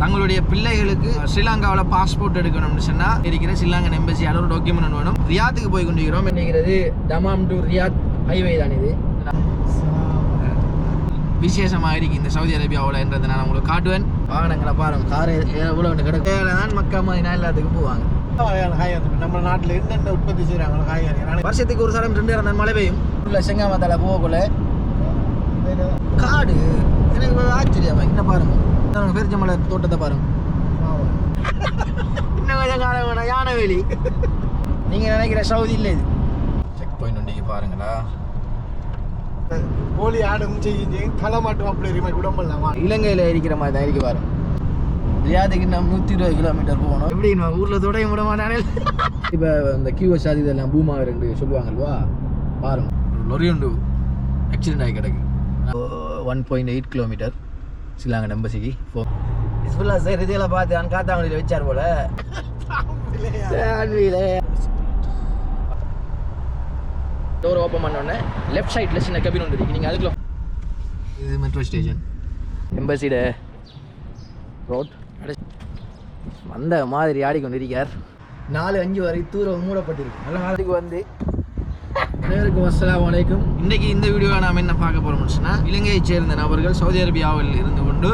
தங்களுடைய பிள்ளைகளுக்கு ஸ்ரீலங்காவில் பாஸ்போர்ட் எடுக்கணும்னு சொன்னால் இருக்கிற ஸ்ரீலங்கன் எம்பசியால் ஒரு டாக்குமெண்ட் வேணும்? ரியாத்துக்கு போய் கொண்டிருக்கிறோம். நினைக்கிறது தமாம் டு ரியாத் ஹைவே தான் இது. விசேஷமாக இருக்கு இந்த சவுதி அரேபியாவில் என்றதை நான் உங்களுக்கு காட்டுவேன். வாகனங்களை பாருங்க கார் எவ்வளோ கிடக்கு. தான் மக்கா மாதிரி எல்லாத்துக்கும் போவாங்க. நம்ம நாட்டில் என்னென்ன உற்பத்தி செய்கிறாங்களோ காய்கறி வருஷத்துக்கு ஒரு சரம் ரெண்டு இடம் மழை பெய்யும் உள்ள செங்காமத்தால போகக்குள்ள. காடு. எனக்கு ஆச்சரியமா. என்ன பாருங்க. பாருங்க, பெருச்சமலை தோட்டத்தை பாருங்க இன்னும் கொஞ்சம் காலம் வேணாம் யானைவேலி. நீங்க நினைக்கிற சவுதி இல்லை இது. செக் பாயிண்ட் ஒன்றைக்கு பாருங்களா. கோழி ஆடும் செய்யும் செய்யும் களை மாட்டும் அப்படி இருக்குமே குடம்பெல்லாம் இலங்கையில் இருக்கிற மாதிரி தான் இருக்கு பாருங்க ரியாதுக்கு நம்ம நூற்றி இருபது கிலோமீட்டர் போகணும். எப்படி நான் ஊரில் தொடைய விட மாட்டானே? இப்போ இந்த கியூஎஸ் அது இதெல்லாம் பூமா ரெண்டு சொல்லுவாங்கல்வா? பாருங்க. லொரி உண்டு. ஆக்சிடென்ட் ஆகி கிடக்கு. ஒன் பாயிண்ட் எயிட் கிலோமீட்டர் சிலாங்க எம்பசிக்கு போ. இஸ்புல்லா சார் இதெல்லாம் பார்த்து நான் காத்தாங்குடியில் வச்சார் போல. டோர் ஓப்பன் பண்ணோடனே லெஃப்ட் சைடில் சின்ன கபின் ஒன்று இருக்கு. நீங்கள் அதுக்குள்ள இது மெட்ரோ ஸ்டேஷன் எம்பசியோட ரோட் வந்த மாதிரி ஆடிக்கொண்டிருக்கார். நாலு அஞ்சு வரை தூரம் மூடப்பட்டிருக்கு. நல்ல காலத்துக்கு வந்து அனைவருக்கும் அஸ்ஸலாமு அலைக்கும். இன்னைக்கு இந்த வீடியோவில் நாம் என்ன பார்க்க போகிறோம்னு சொன்னால் இலங்கையைச் சேர்ந்த நபர்கள் சவுதி அரேபியாவில் இருந்து கொண்டு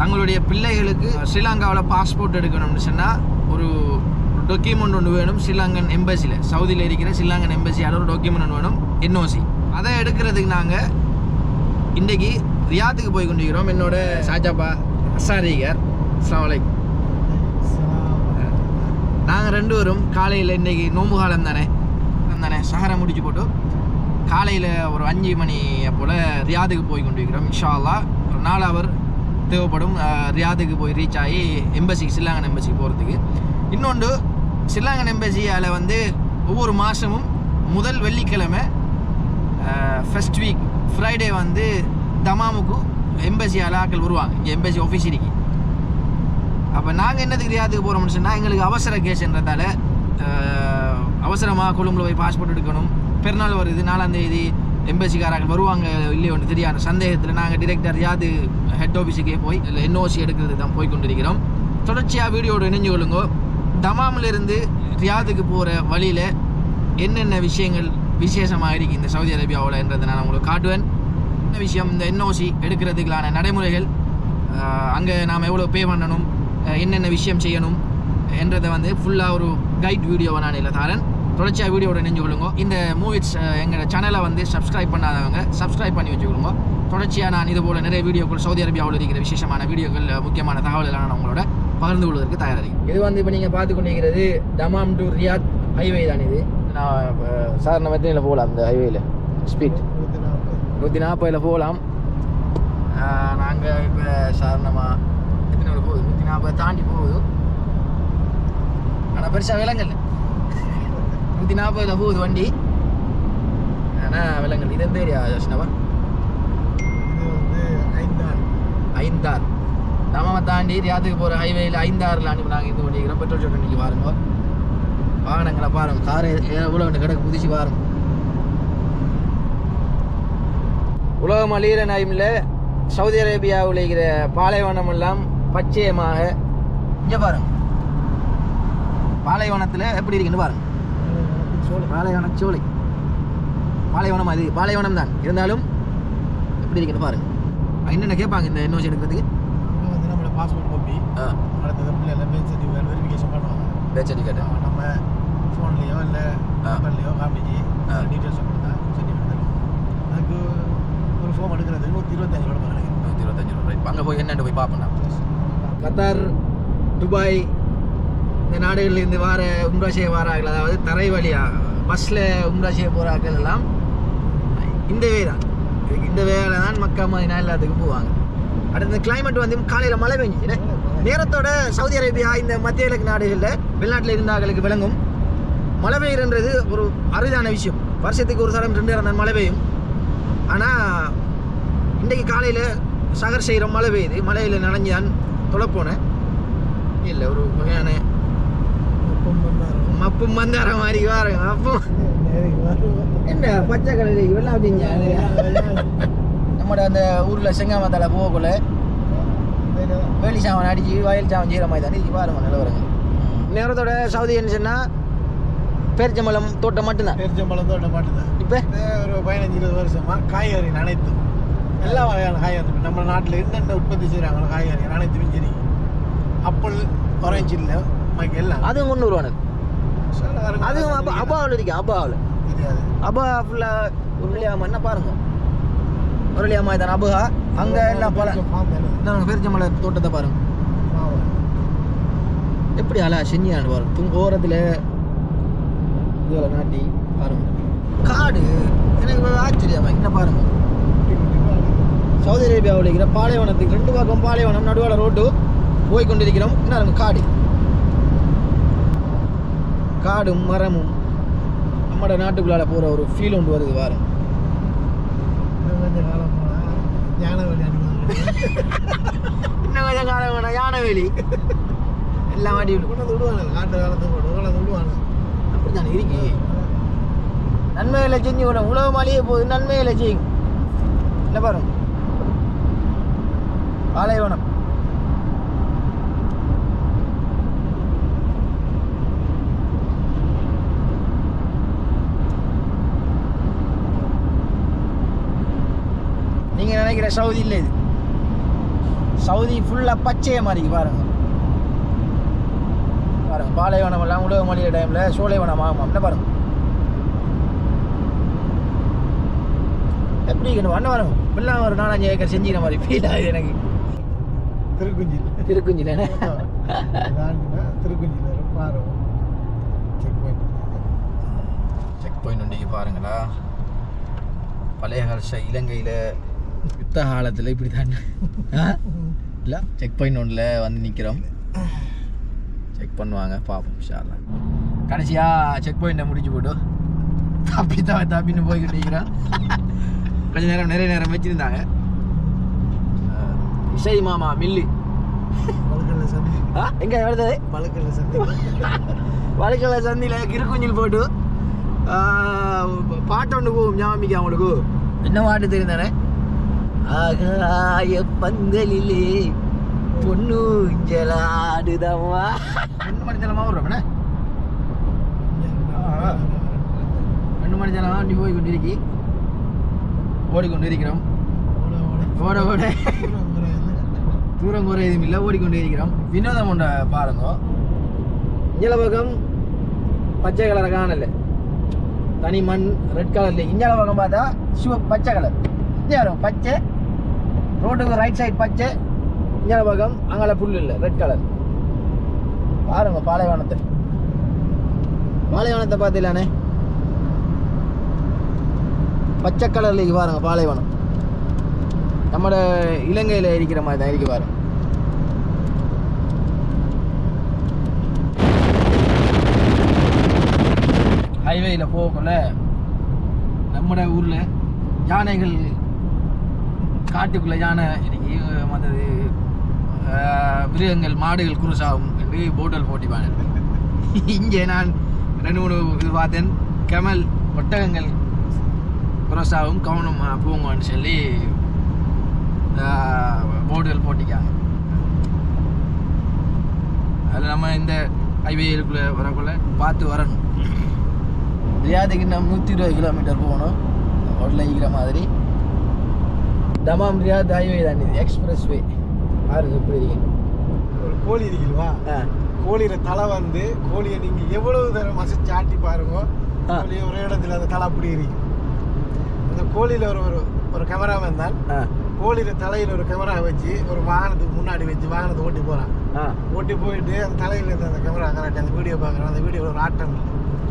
தங்களுடைய பிள்ளைகளுக்கு ஸ்ரீலங்காவில் பாஸ்போர்ட் எடுக்கணும்னு சொன்னால் ஒரு டாக்குமெண்ட் ஒன்று வேணும். ஸ்ரீலங்கன் எம்பசியில் சவுதியில் இருக்கிற ஸ்ரீலங்கன் எம்பசியால் ஒரு டாக்குமெண்ட் ஒன்று வேணும் என்ஓசி அதை எடுக்கிறதுக்கு நாங்கள் இன்றைக்கி ரியாத்துக்கு போய் கொண்டிருக்கிறோம். என்னோட சாஜாப்பா அசாரிகர். அஸ்ஸலாமு அலைக்கும். நாங்கள் ரெண்டு பேரும் காலையில் இன்றைக்கி நோம்பு காலம் தானே சஹரை முடிச்சு போட்டு காலையில் ஒரு அஞ்சு மணி போல் ரியாதுக்கு போய் கொண்டு இருக்கிறோம் அல்லாஹ் ஒரு நாலு அவர் தேவைப்படும். ரியாதுக்கு போய் ரீச் ஆகி எம்பசிக்கு சில்லாங்கன் எம்பசிக்கு போகிறதுக்கு இன்னொன்று சில்லாங்கன் எம்பசியால் வந்து ஒவ்வொரு மாதமும் முதல் வெள்ளிக்கிழமை ஃபஸ்ட் வீக் ஃப்ரைடே வந்து தமாமுக்கு எம்பசி ஆட்கள் வருவாங்க. இங்கே எம்பசி ஆஃபீஸ் இருக்கு. அப்போ நாங்கள் என்னதுக்கு ரியாதுக்கு போகிறோம்னு சொன்னால் எங்களுக்கு அவசர கேஸ்ன்றதால அவசரமாக கொழும்பில் போய் பாஸ்போர்ட் எடுக்கணும் பெருநாள் வருது நாலாந்தேதி எம்பசிக்காரர்கள் வருவாங்க இல்லையோன்னு தெரியாத சந்தேகத்தில் நாங்கள் டிரெக்டர் ரியாது ஹெட் ஆஃபீஸுக்கே போய் இல்லை என்ஓசி எடுக்கிறது தான் போய் கொண்டிருக்கிறோம். தொடர்ச்சியாக வீடியோடு இணைஞ்சு கொள்ளுங்க. தமாமிலிருந்து ரியாதுக்கு போகிற வழியில் என்னென்ன விஷயங்கள் விசேஷமாக இருக்குது இந்த சவுதி அரேபியாவில் என்றதை நான் உங்களுக்கு காட்டுவேன். என்ன விஷயம்? இந்த என்ஓசி எடுக்கிறதுக்கான நடைமுறைகள் அங்கே நாம் எவ்வளோ பே பண்ணணும் என்னென்ன விஷயம் செய்யணும் என்றதை வந்து ஃபுல்லாக ஒரு கைட் வீடியோவை நான் இல்லை தாரேன். தொடர்ச்சியாக வீடியோட நினைஞ்சு கொள்ளுங்க. இந்த மூவிஸ் எங்களோட சேனலை வந்து சப்ஸ்கிரைப் பண்ணாதவங்க சப்ஸ்கிரைப் பண்ணி வச்சுக்கொள்ளுங்க. தொடர்ச்சியாக நான் இது போல் நிறைய வீடியோக்கள் சவுதி அரேபியாவில் இருக்கிற விசேஷமான வீடியோக்கள் முக்கியமான தகவல்களை நான் உங்களோட பகிர்ந்து கொள்வதற்கு தயாராக இது வந்து இப்போ நீங்கள் பார்த்து கொண்டிருக்கிறது தமாம் டு ரியாத் ஹைவே தான் இது. நான் சார் நம்ம எத்தனையில் போகலாம் அந்த ஹைவேயில் ஸ்பீட் நூற்றி நாற்பதில் போகலாம் நாங்கள் இப்போ சாதாரணமாக எத்தனை போகுது? நூற்றி நாற்பது தாண்டி போகுது. ஆனால் பெருசாக விலங்கல் நூற்றி நாற்பதில் போகுது வண்டி ஆனால் விலங்கல் இது எந்த ஏரியா யோசனவா இது வந்து ஐந்தான் ஐந்தார் தமாவை தாண்டி ரியாத்துக்கு போகிற ஹைவேயில் ஐந்தாறில் அனுப்பி நாங்கள் இது பண்ணிக்கிறோம் பெட்ரோல் ஷோட் அன்றைக்கி பாருங்க வாகனங்களை பாருங்க கார் எவ்வளோ கிடக்கு புதுசு பாருங்க உலகம் அழிகிற டைமில் சவுதி அரேபியாவில் இருக்கிற பாலைவனம் எல்லாம் பச்சையமாக இங்கே பாருங்க பாலைவனத்தில் எப்படி இருக்குன்னு பாருங்க சோலை பாலைவன சோலை. பாலைவனம் அது பாலைவனம் தான். இருந்தாலும் எப்படி இருக்குன்னு பாருங்க என்னென்ன கேட்பாங்க இந்த என்ஓசி எடுக்கிறதுக்கு வந்து நம்மளோட பாஸ்போர்ட் காப்பி அடுத்தது பிள்ளைல பேர் சர்டிஃபிகேட் வெரிஃபிகேஷன் பண்ணுவாங்க. பேர் சர்டிஃபிகேட் நம்ம ஃபோன்லேயோ இல்லை காமிச்சு ஆ. டீட்டெயில்ஸ் கொடுத்தா சர்டிஃபிகேட் அதுக்கு ஒரு ஃபார்ம் எடுக்கிறது நூற்றி இருபத்தஞ்சு ரூபா நினைக்கிறேன் நூற்றி இருபத்தஞ்சு ரூபாய். அங்கே போய் என்னென்னு போய் பார்ப்போம் கத்தார் துபாய் இந்த நாடுகளில் இருந்து வர உம்ரா செய்ய வரார்கள் அதாவது தரை வழியா பஸ்ஸில் உம்ரா செய்ய போகிறார்கள் எல்லாம் இந்த வே தான். இந்த வேலை தான் மக்கா மதினா எல்லாத்துக்கும் போவாங்க. அடுத்த கிளைமேட் வந்து காலையில் மழை பெஞ்சிச்சு. நேரத்தோட சவுதி அரேபியா இந்த மத்திய கிழக்கு நாடுகளில் வெளிநாட்டில் இருந்தார்களுக்கு விளங்கும். மழை பெய்யுன்றது ஒரு அரிதான விஷயம். வருஷத்துக்கு ஒரு சரம் ரெண்டு தான் மழை பெய்யும். ஆனால் இன்றைக்கு காலையில் சகர் செய்கிறோம் மழை பெய்யுது. மழையில் நனைஞ்சான் தொலைப்போனேன். இல்லை ஒரு வகையான மப்பும் மந்தார மாதிரி வாருங்க மப்பும் என்ன பச்சை கலர் இவெல்லாம் அப்படிங்க நம்மட அந்த ஊரில் செங்காமத்தால போகக்குள்ள வேலை சாமான் அடிச்சு வயல் சாமான் செய்கிற மாதிரி தானே இருக்கு. பாருங்க நிலவரங்கள் நேரத்தோட சவுதி என்ன சொன்னால் பேரிச்சம்பழம் தோட்டம் மட்டும்தான். பெருச்சம்பழம் தோட்ட மாட்டுதான் இப்போ? ஒரு பதினஞ்சு இருபது வருஷமா காய்கறி அனைத்தும். எல்லா வகையான காய்கறி நம்ம நாட்டில் என்னென்ன உற்பத்தி செய்கிறாங்களோ காய்கறி அனைத்தும் சரி அப்பிள் ஆரஞ்சு இல்லை மக்கு எல்லாம். அதுவும் முந்நூறுவானது. அதுவும் அப்பா அப்பாவில் இருக்கு அப்பாவில் தெரியாது. அப்பா ஃபுல்லாக உருளியாம என்ன பாருங்க. உருளியாமா தானே அபுகா அங்கே எல்லாம் பல. நாங்கள் பேரிச்சம்பழம் தோட்டத்தை பாருங்க. எப்படி அழகா செஞ்சாண்டு பாருங்க. துங்க ஓரத்தில் இதுல நாட்டி பாருங்க. காடு. எனக்கு ஆச்சரியமா என்ன பாருங்க. சவுதி அரேபியாவில் இருக்கிற பாலைவனத்துக்கு ரெண்டு பக்கம் பாலைவனம் நடுவில் ரோட்டு போய் கொண்டிருக்கிறோம். என்ன காடு. காடும் மரமும் நம்மட நாட்டுக்குள்ளால போகிற ஒரு ஃபீல் ஒன்று வருது இன்னும் கொஞ்சம் காலம் போனால் அனுமதி இன்னும் கொஞ்சம் காலம் வேணாம் யானைவேலி எல்லாம் விடும் கொண்டு விடுவாங்க காட்டு காலத்துக்கு கொண்டு விடுவாங்க அப்படித்தானே இருக்கு? நன்மைகளை செஞ்சு விடும் உலகம் அழிய போகுது நன்மைகளை செய்யும். என்ன பாருங்க பாலைவனம் நீங்க நினைக்கிற சவுதி இல்லை இது சவுதி ஃபுல்லா பச்சைய மாதிரி இருக்கு பாருங்க. பாருங்க பாலைவனம் எல்லாம் உலக மொழிய டைம்ல சோலைவனம் ஆகும் என்ன பாருங்க. எப்படி இருக்கணும் அண்ணன் பாருங்க. இப்பெல்லாம் ஒரு நாலஞ்சு ஏக்கர் செஞ்சுக்கிற மாதிரி ஃபீல் ஆகுது எனக்கு. திருக்குஞ்சில். திருக்குஞ்சில வரும். பாருங்க. செக் பாயிண்ட் செக் பாயிண்ட் ஒன்றைக்கு பாருங்களா. பழைய கால இலங்கையில் யுத்த காலத்தில் இப்படி தான் இல்லை செக் பாயிண்ட் ஒன்றில் வந்து நிற்கிறோம் செக் பண்ணுவாங்க பார்ப்போம் ஷாலாம் கடைசியாக செக் பாயிண்ட்டை முடிச்சு போட்டு தப்பி தப்பி தப்பின்னு போய்கிட்டு இருக்கிறோம். கொஞ்ச நேரம் நிறைய நேரம் வச்சுருந்தாங்க. இசை மாமா மில்லு. எங்கே எழுதுது பழுக்கல்ல சந்தி. வழுக்கல சந்தியில் கிறுக்குஞ்சில் போட்டு பாட்டு ஒன்று போகும் ஞாபகம் அவங்களுக்கு. என்ன பாட்டு தெரிந்தானே ஆகாய பந்தலிலே பொண்ணுஞ்சலாடுதம்மா ரெண்டு மணி ஜலமாக வரும் ரெண்டு மணி ஜலமாக வண்டி போய் கொண்டிருக்கி ஓடிக்கொண்டிருக்கிறோம். ஓட ஓட. தூரம் குறையதும் இல்லை. ஓடிக்கொண்டே இருக்கிறோம் வினோதம் ஒன்றை பாருங்க. இஞ்சல பக்கம் பச்சை கலரை காணல. தனி மண் ரெட் கலர்ல இஞ்சல பக்கம் பார்த்தா சிவ பச்சை கலர் பச்சை. ரோட்டுக்கு ரைட் சைடு பச்சை இங்கே பக்கம் அங்கே புல் இல்லை ரெட் கலர் பாருங்க பாலைவனத்தை. பாலைவனத்தை பார்த்தீங்களானே பச்சை கலரில் இருக்கு பாருங்க பாலைவனம். நம்மட இலங்கையில் இருக்கிற மாதிரி தான் இருக்கு பாருங்க. ஹைவேயில் போகக்குள்ள நம்மட ஊரில் யானைகள் காட்டுக்குள்ள யானை இன்னைக்கு மற்றது மிருகங்கள் மாடுகள் குருசாகும் என்று போட்டல் போட்டிப்பாங்க இங்கே நான் ரெண்டு மூணு இது பார்த்தேன் கமல் ஒட்டகங்கள் குரசாவும் கவனம் பூங்கன்னு சொல்லி போர்டுகள் போட்டிக்காங்க அதில் நம்ம இந்த ஹைவேக்குள்ளே வரக்குள்ள பார்த்து வரணும். ரியாதுக்கு நம்ம நூற்றி இருபது கிலோமீட்டர் போகணும். இருக்கிற மாதிரி. தமாம் ரியாத் ஹைவே தான் இது எக்ஸ்பிரஸ் வே பாருங்க எப்படி ஒரு கோழி இருக்குல்வா ஆ. கோழியோட தலை வந்து கோழியை நீங்க எவ்வளவு தரம் மசிச்சு ஆட்டி பாருங்க. கோழி ஒரே இடத்துல அந்த தலை அப்படி இருக்கு. அந்த கோழியில ஒரு ஒரு ஒரு கேமராமேன் தான். ஆ. கோழியோட தலையில ஒரு கேமரா வச்சு ஒரு வாகனத்துக்கு முன்னாடி வச்சு வாகனத்தை ஓட்டி போறான். ஓட்டி போயிட்டு அந்த தலையில இருந்து அந்த கேமரா கரெக்ட் அந்த வீடியோ பார்க்குறேன். அந்த வீடியோ ஒரு ஆட்டம்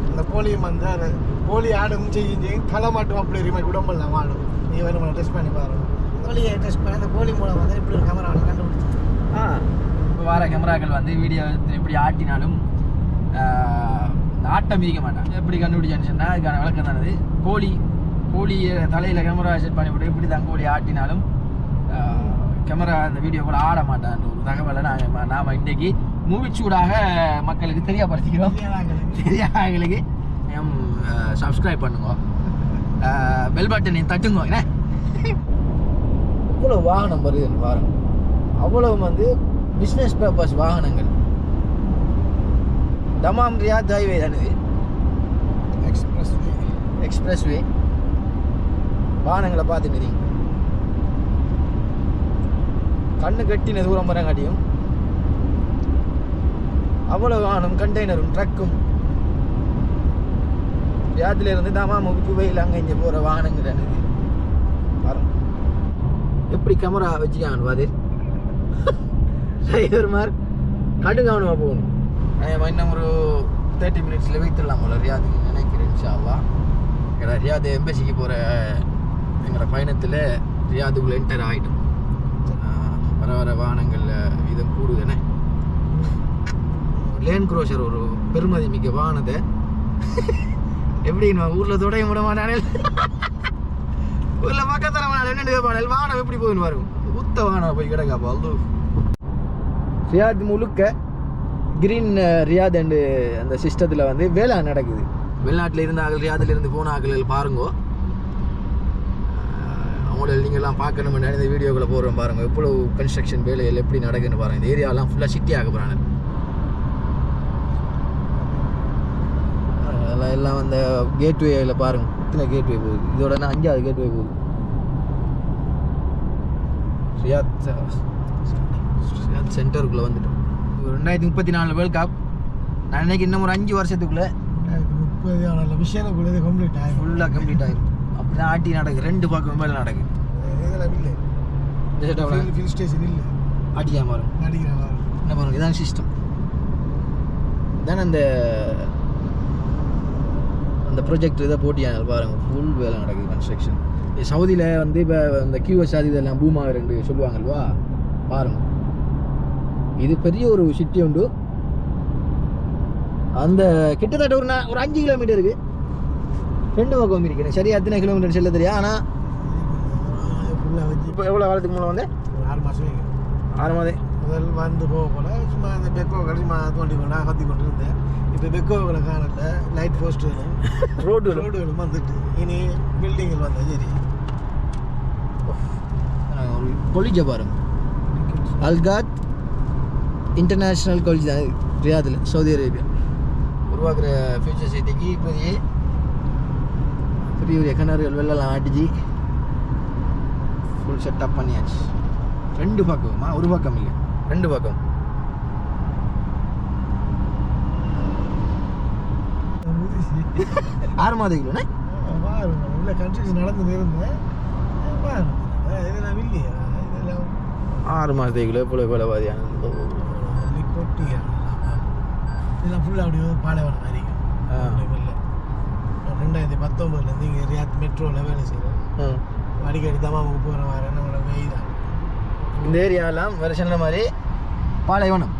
அந்த கோழியும் வந்து கோழி ஆடும் செய்யும் செய்யும் தலை மட்டும் அப்படி இருக்கு. உடம்பெல்லாம் ஆடும் நீ வேணும் டெஸ்ட் பண்ணி பாருங்க. கோழியை டெஸ்ட் பண்ணி அந்த கோழி மூலம் வந்து இப்படி ஒரு கேமரா கண்டுபிடிச்சு? ஆ இப்போ வர கேமராக்கள் வந்து வீடியோ எப்படி ஆட்டினாலும் ஆட்டம் மிதிக்க மாட்டான் எப்படி கண்டுபிடிச்சான்னு சொன்னால் அதுக்கான விளக்கம் தானது கோழி கோழியை தலையில் கேமரா செட் பண்ணி விட்டு எப்படி தான் கோழி ஆட்டினாலும் கேமரா அந்த வீடியோ கூட ஆட மாட்டான்ற ஒரு தகவலை நாங்கள் நாம் இன்றைக்கு மூவிச்சூடாக மக்களுக்கு தெரியப்படுத்திக்கிறோம். தெரியாதவங்களுக்கு. சப்ஸ்கிரைப் பண்ணுங்க. பெல் பட்டனை தட்டுங்க என்ன? இவ்வளோ வாகனம் வருது பாருங்க. அவ்வளவு வந்து பிஸ்னஸ் பர்பஸ் வாகனங்கள். தமாம் ரியாத் ஹைவே தானே இது. எக்ஸ்பிரஸ் எக்ஸ்பிரஸ் வே வாகனங்களை பார்த்துட்டு கண்ணு கட்டின தூரம் வரங்காட்டியும் அவ்வளவு வாகனம் கண்டெய்னரும் ட்ரக்கும் ரியாத்துல இருந்து தமாமுக்கு துவையில் அங்கே இங்கே போகிற வாகனங்கள் பாருங்க அப்படி கேமரா வச்சுக்கான் பாதி டிரைவர் மார்க் கடு கவனமாக போகணும். இன்னும் ஒரு தேர்ட்டி மினிட்ஸில் வைத்துடலாம் போல ரியாதுக்கு நினைக்கிறேன் இன்ஷால்லா எங்களை ரியாது எம்பசிக்கு போகிற எங்களோட பயணத்தில் ரியாதுக்குள்ளே என்டர் ஆகிட்டோம் வர வர வாகனங்களில் வீதம் கூடுதுன்னு லேன் குரோஷர் ஒரு பெருமதி மிக்க வாகனத்தை. எப்படி நான் ஊரில் தொடைய விட மாட்டானே. ஊரில் பக்கத்தில் வாகனம் என்னென்னு கேட்பானே வாகனம் எப்படி போயின்னு வரும் உத்த வாகனம் போய் கிடக்காப்பா அல்லு ரியாத் முழுக்க கிரீன் ரியாத் அண்டு அந்த சிஸ்டத்தில் வந்து வேலை நடக்குது. வெளிநாட்டில் இருந்தார்கள் ரியாதில் இருந்து போன ஆக்கள் பாருங்கோ அவங்கள நீங்கள்லாம் பார்க்கணும்னு இந்த வீடியோக்களை போடுறோம் பாருங்க. எவ்வளவு கன்ஸ்ட்ரக்ஷன் வேலைகள் எப்படி நடக்குதுன்னு பாருங்க. இந்த ஏரியாலாம் ஃபுல்லாக சிட்டி ஆக போகிறாங்க அதெல்லாம் எல்லாம் அந்த கேட்வேயில் பாருங்க. இத்தனை கேட்வே போகுது. இதோட நான் அஞ்சாவது கேட்வே போகுது. ரியாத் ரியாத் சென்டருக்குள்ளே வந்துட்டோம். ரெண்டாயிரத்தி முப்பத்தி நாலு வேர்ல்ட் கப் நான் நினைக்கிறேன் இன்னும் ஒரு அஞ்சு வருஷத்துக்குள்ளே முப்பது விஷயம் கூட கம்ப்ளீட் ஆகும் ஃபுல்லாக கம்ப்ளீட் ஆகிடும் அப்படி தான் ஆட்டி நடக்குது ரெண்டு பக்கம் மேலே இதெல்லாம் இல்லை. ஸ்டேஷன் இல்லை. மாறும் நடிக்கிறேன் என்ன பாருங்க இதான் சிஸ்டம் தானே அந்த அந்த ப்ரொஜெக்ட் இதை போட்டியாங்க பாருங்க ஃபுல் வேலை நடக்குது கன்ஸ்ட்ரக்ஷன் சவுதியில் வந்து இப்போ இந்த கியூஎஸ் அது இதெல்லாம் பூம் ஆகுறேன்னு சொல்லுவாங்கல்வா பாருங்க. இது பெரிய ஒரு சிட்டி உண்டு. அந்த கிட்டத்தட்ட ஒரு ஒரு அஞ்சு கிலோமீட்டர் இருக்கு. ரெண்டு பக்கம் இருக்கிறேன் சரியா எத்தனை கிலோமீட்டர் செல்ல தெரியா ஆனால் இப்போ எவ்வளோ காலத்துக்கு முன்னே வந்து? ஆறு மாதம் ஆறு மாதம். முதல் வந்து போக போல சும்மா அந்த பெக்கோக்கள் சும்மா தோண்டி கொண்டா கத்தி கொண்டு இருந்தேன் இப்போ பெக்கோக்களை காணல லைட் போஸ்ட் வேணும். ரோடு ரோடுகளும் வந்துட்டு. இனி பில்டிங்கள் வந்தா சரி. கொலிஜை பாருங்க. அல்காத் இன்டர்நேஷ்னல் காலேஜ் தான் ரியாதில் சவுதி அரேபியா உருவாக்குற ஃபியூச்சர் சிட்டிக்கு இப்போதைய பெரிய பெரிய கிணறுகள் வெள்ளலாம் ஆட்டிச்சு. ஃபுல் செட்டப் பண்ணியாச்சு. ரெண்டு பக்கமா ஒரு பக்கம் இல்லை. ரெண்டு பக்கம். ஆறு மாத கிலோண்ணே? பாருங்க. உள்ள கன்ஸ்ட்ரக்ஷன் நடந்து இருந்தேன் இதெல்லாம் இல்லையா? இதெல்லாம் ஆறு மாதத்து கிலோ இவ்வளோ விலைவாதியான கொட்டி இதெல்லாம் ஃபுல்லாக அப்படியே பாலைவனம் மாதிரி. இல்லை. ரெண்டாயிரத்தி பத்தொம்பதுலேருந்து இங்கே ரியாத் மெட்ரோவில் வேலை செய்கிறேன் அடிக்கடி தமாமுக்கு போகிற வர நம்மளோட வெயில்? இந்த ஏரியாலாம் வேறு சொன்ன மாதிரி? பாலைவனம்.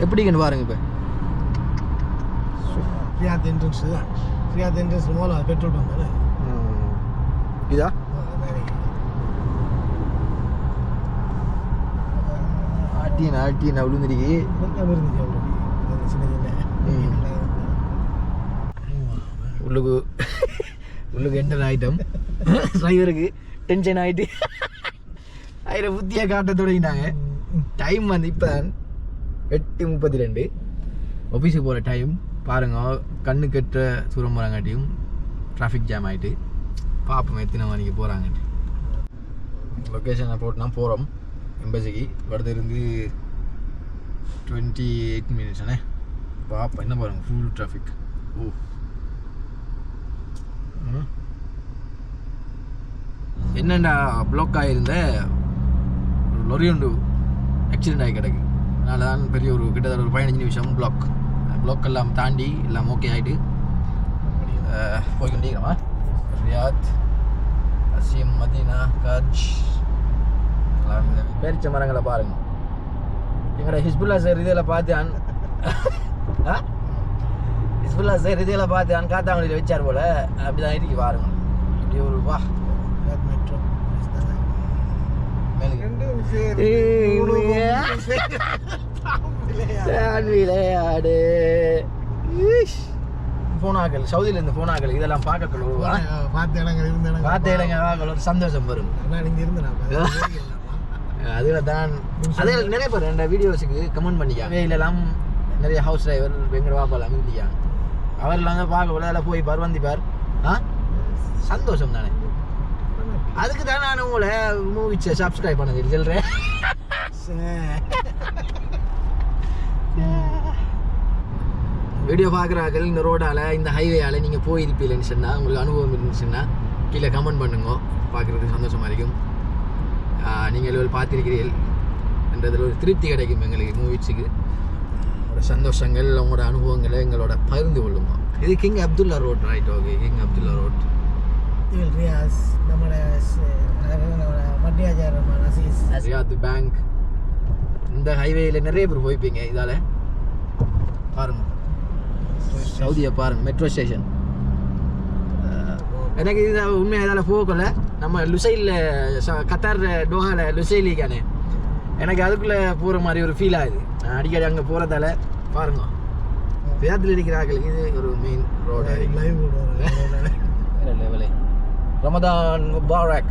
எப்படிங்கன்னு பாருங்க இப்போ. தான். ரியாத் என்ட்ரன்ஸ் மூலம் அது பெட்ரோல் பங்க் தானே? இதா? ஆட்டியன் ஆட்டியன் விழுந்துருக்கு உள்ளுக்கு உள்ளுக்கு என்டர் ஆகிட்டோம் டிரைவருக்கு டென்ஷன் ஆகிட்டு ஆயிரம் புத்தியாக காட்ட தொடங்கிட்டாங்க. டைம் வந்து இப்போ எட்டு முப்பத்தி ரெண்டு ஆஃபீஸுக்கு போகிற டைம் பாருங்க கண்ணு கெட்ட தூரம் போகிறாங்காட்டியும் டிராஃபிக் ஜாம் ஆகிட்டு பார்ப்போம் எத்தனை மணிக்கு போகிறாங்கட்டு லொக்கேஷனை போட்டுனா போகிறோம் எம்பசிக்கு. அடுத்து இருந்து டுவெண்ட்டி எயிட் மினிட்ஸ்ண்ணே பார்ப்போம் என்ன பாருங்கள் ஃபுல் டிராஃபிக் ஓ. என்னடா ப்ளாக் பிளாக் ஆகியிருந்த ஒரு லொரி ஒன்று ஆக்சிடென்ட் ஆகி கிடக்கு. அதனால தான் பெரிய ஒரு கிட்டத்தட்ட ஒரு பதினஞ்சு நிமிஷம் பிளாக் பிளாக் எல்லாம் தாண்டி எல்லாம் ஓகே ஆகிட்டு போய்கொண்டிருக்கிறோமா ரியாத் அசீம் மதீனா கட்ச் எல்லாம் பேரிச்ச மரங்களை பாருங்க. எங்கட ஹிஸ்புல்லா சார் இதில் பார்த்து அன் ஆ? ஹிஸ்புல்லா சார் இதில் பார்த்து அன் காத்தாங்குடியில் வச்சார் போல. அப்படிதான் இருக்கு பாருங்க. இப்படி ஒரு வா. மெட்ரோ மேலுக்கு. நான் விளையாடு. போனாக்கள் சவுதியில இருந்து போனாக்கள் இதெல்லாம் பார்க்கக்குள்ள ஒரு வா- பார்த்த இடங்கள் இருந்த இடங்கள். பார்த்த இடங்க ஒரு சந்தோஷம் வரும். நான் இங்க இருந்தேன். அதில் தான். அதில் நிறைய பேர் இந்த வீடியோஸுக்கு கமெண்ட் பண்ணிக்காங்க இல்லைலாம் நிறைய ஹவுஸ் டிரைவர் வெங்கட வாப்பாலாம் இருந்தியாங்க அவர்லாம் தான் பார்க்க விளையாட போய் பார் வந்திப்பார் ஆ? சந்தோஷம் தானே. அதுக்கு தான் நான் உங்களை மூவிச்சை சப்ஸ்கிரைப் பண்ணது சொல்கிறேன் வீடியோ பார்க்குறார்கள் இந்த ரோடால் இந்த ஹைவேயால் நீங்கள் போயிருப்பீங்கன்னு சொன்னால் உங்களுக்கு அனுபவம் இருந்துச்சுன்னா கீழே கமெண்ட் பண்ணுங்க. பார்க்குறதுக்கு சந்தோஷமாக இருக்கும். நீங்கள் பார்த்திருக்கிறீர்கள். என்றதில் ஒரு திருப்தி கிடைக்கும் எங்களுக்கு மூவிஸுக்கு. உங்களோட சந்தோஷங்கள் உங்களோட அனுபவங்களை எங்களோட பகிர்ந்து கொள்ளுங்க இது King Abdullah road right okay King Abdullah road Riyaz நம்மளோட ச- நம்மளோட மட்டியாச்சாரம் அசீஸ் ரியாத் பேங்க் இந்த ஹைவேயில் நிறைய பேர் போய்ப்பீங்க இதால். பாருங்க. சவுதியை பாருங்க மெட்ரோ ஸ்டேஷன் எனக்கு இது உண்மையாக இதால் போகல. நம்ம லுசைலில் கத்தார் டோஹாவில் லுசைலிக்கானே எனக்கு அதுக்குள்ளே போகிற மாதிரி ஒரு ஃபீல் ஆகுது நான் அடிக்கடி அங்கே போகிறதால பாருங்க. வேதத்தில் இருக்கிறார்கள் இது ஒரு மெயின் ரோடு ரமதான் முபாரக்.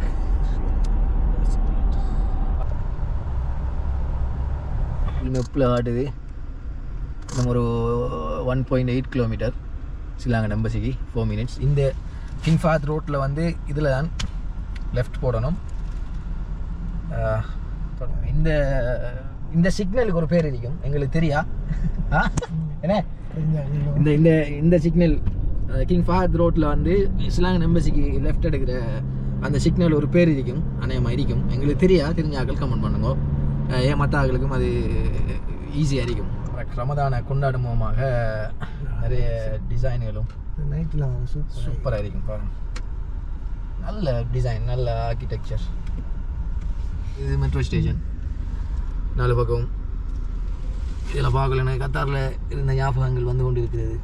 மெப்பில் ஆடுது. நம்ம ஒரு ஒன் பாயிண்ட் எயிட் கிலோமீட்டர் சிலாங்க நம்பசிக்கு ஃபோர் மினிட்ஸ் இந்த கிங் ஃபாத் ரோட்டில் வந்து இதில் தான் லெஃப்ட் போடணும் இந்த இந்த சிக்னலுக்கு ஒரு பேர் இருக்கும் எங்களுக்கு தெரியா? என்ன? இந்த இந்த இந்த சிக்னல் கிங் ஃபஹத் ரோட்டில் வந்து இஸ்லாங் எம்பசிக்கு லெஃப்ட் எடுக்கிற அந்த சிக்னல் ஒரு பேர் இருக்கும் அநேகமாக இருக்கும். எங்களுக்கு தெரியா? தெரிஞ்ச ஆக்கள் கமெண்ட் பண்ணுங்க. ஆக்களுக்கும் அது ஈஸியாக இருக்கும் ரமதானை கொண்டாடும் முகமாக நிறைய டிசைன்களும் நைட்டில் சூப்பர் சூப்பராக இருக்கும் பாருங்க. நல்ல டிசைன் நல்ல ஆர்கிடெக்சர் இது மெட்ரோ ஸ்டேஷன் நாலு பக்கம் இதில் பார்க்கலன்னு கத்தாரில் இருந்த ஞாபகங்கள் வந்து கொண்டு இருக்கிறது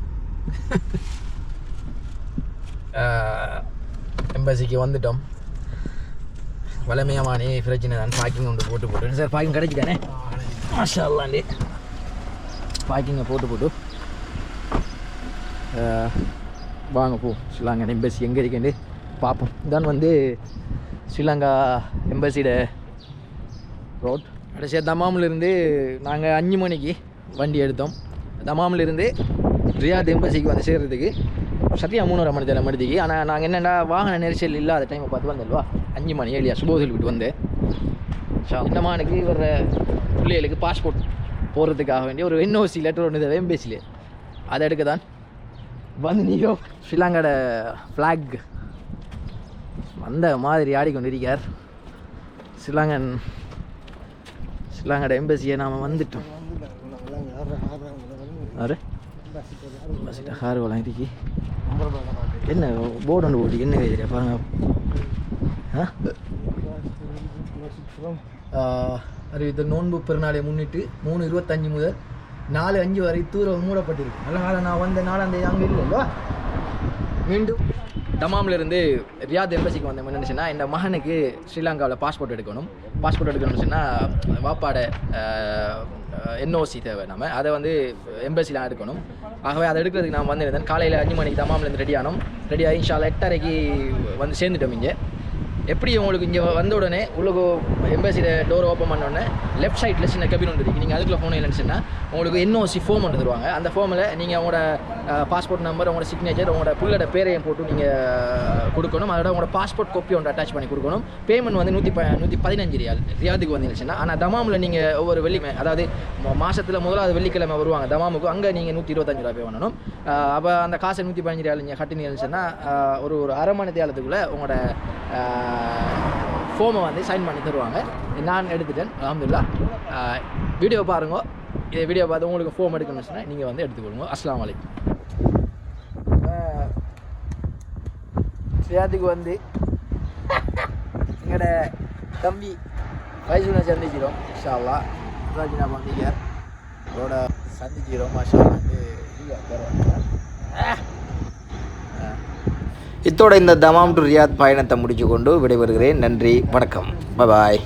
எம்பசிக்கு வந்துட்டோம். வளமையமானே பிரச்சனை தான். பார்க்கிங் ஒன்று போட்டு போட்டு. சார் பார்க்கிங் கிடைச்சிட்டானே மாஷா அல்லாண்டி பார்க்கிங்கை போட்டு போட்டு. வாங்க போ. ஸ்ரீலங்கா எம்பசி எங்கே இருக்கேன்னு பார்ப்போம் இதான் வந்து ஸ்ரீலங்கா எம்பசியோட ரோட் கடைசியாக தமாமிலிருந்து நாங்கள் அஞ்சு மணிக்கு வண்டி எடுத்தோம். தமாமிலிருந்து ரியாத் எம்பசிக்கு வந்து சேர்றதுக்கு சத்தியா மூணு மணி தர மணிக்கு ஆனால் நாங்கள் என்னென்னா வாகன நெரிசல் இல்லாத டைமை பார்த்து வந்தல்வா அஞ்சு மணி ஏழியா சுபோதில் விட்டு வந்தேன். இன்னமானுக்கு வர்ற பிள்ளைகளுக்கு பாஸ்போர்ட் போகிறதுக்காக வேண்டிய ஒரு என்ஓசி லெட்டர் ஒன்று இதை எம்பேசியில் அதை எடுக்க தான் வந்து நீயோ ஸ்ரீலங்காட ஃப்ளாக் வந்த மாதிரி ஆடிக்கொண்டிருக்கார். ஸ்ரீலங்கன் ஸ்ரீலங்காட எம்பசியை நாம் வந்துட்டோம். யாரு? பஸ்ஸிட்ட கார் வளம் என்ன போர்டு ஒன்று போட்டு என்ன பாருங்க. அறிவித்த நோன்பு பெருநாளை முன்னிட்டு மூணு இருபத்தஞ்சு முதல் நாலு அஞ்சு வரை தூரம் மூடப்பட்டிருக்கு. நல்ல காலம் நான் வந்த நாளாம் அங்கே இல்லைல்ல? மீண்டும் தமாமில் இருந்து ரியாத் எம்பசிக்கு வந்த என்னன்னு சொன்னால் இந்த மகனுக்கு ஸ்ரீலங்காவில் பாஸ்போர்ட் எடுக்கணும். பாஸ்போர்ட் எடுக்கணும்னு சொன்னால் வாப்பாட என்ஓசி தேவை நம்ம அதை வந்து எம்பசிலாம் எடுக்கணும். ஆகவே அதை எடுக்கிறதுக்கு நான் வந்திருந்தேன். காலையில் அஞ்சு மணிக்கு தமாமிலேருந்து ரெடி ஆனோம். ரெடி ஆகி இன்ஷால்லா எட்டரைக்கு வந்து சேர்ந்துட்டோம் இங்கே. எப்படி உங்களுக்கு இங்கே வந்த உடனே உள்ள எம்பசியில் டோர் ஓப்பன் பண்ணோடனே லெஃப்ட் சைடில் சின்ன கபின் ஒன்று இருக்குது நீங்கள் அதுக்குள்ளே ஃபோன் இல்லைன்னு சொன்னால் உங்களுக்கு என்ஓசி ஃபார்ம் ஒன்று தருவாங்க அந்த ஃபார்மில் நீங்கள் உங்களோட பாஸ்போர்ட் நம்பர் உங்களோட சிக்னேச்சர் உங்களோட புள்ளோட பேரையும் போட்டு நீங்கள் கொடுக்கணும். அதோட உங்களோட பாஸ்போர்ட் காப்பி ஒன்று அட்டாச் பண்ணி கொடுக்கணும். பேமெண்ட் வந்து நூற்றி ப நூற்றி பதினஞ்சு ரியால் ரியாதுக்கு வந்துருச்சுன்னா ஆனால் தமாமில் நீங்கள் ஒவ்வொரு வெள்ளிமே அதாவது மாதத்தில் முதலாவது வெள்ளிக்கிழமை வருவாங்க தமாமுக்கு அங்கே நீங்கள் நூற்றி இருபத்தஞ்சு ரூபா பே பண்ணணும். அப்போ அந்த காசை நூற்றி பதினஞ்சு ரியால் நீங்கள் கட்டினீங்கன்னு சொன்னால் ஒரு ஒரு அரை மணி தேலத்துக்குள்ளே உங்களோட ஃபோமை வந்து சைன் பண்ணி தருவாங்க. நான் எடுத்துட்டேன் அலமதுல்லா வீடியோ பாருங்க. இந்த வீடியோ பார்த்து உங்களுக்கு ஃபோம் எடுக்கணும்னு சொன்னால் நீங்கள் வந்து எடுத்துக்கொள்ளுங்க. அஸ்லாம் வலைக்கும் சியாத்துக்கு வந்து எங்களோட தம்பி வயசுனை சந்திக்கிறோம் இன்ஷால்லா ராஜினா பண்டிகர் அவரோட சந்திக்கிறோம் மாஷா வந்து இத்தோட இந்த தமாம் டு ரியாத் பயணத்தை முடிச்சு கொண்டு விடைபெறுகிறேன். நன்றி வணக்கம். பாய்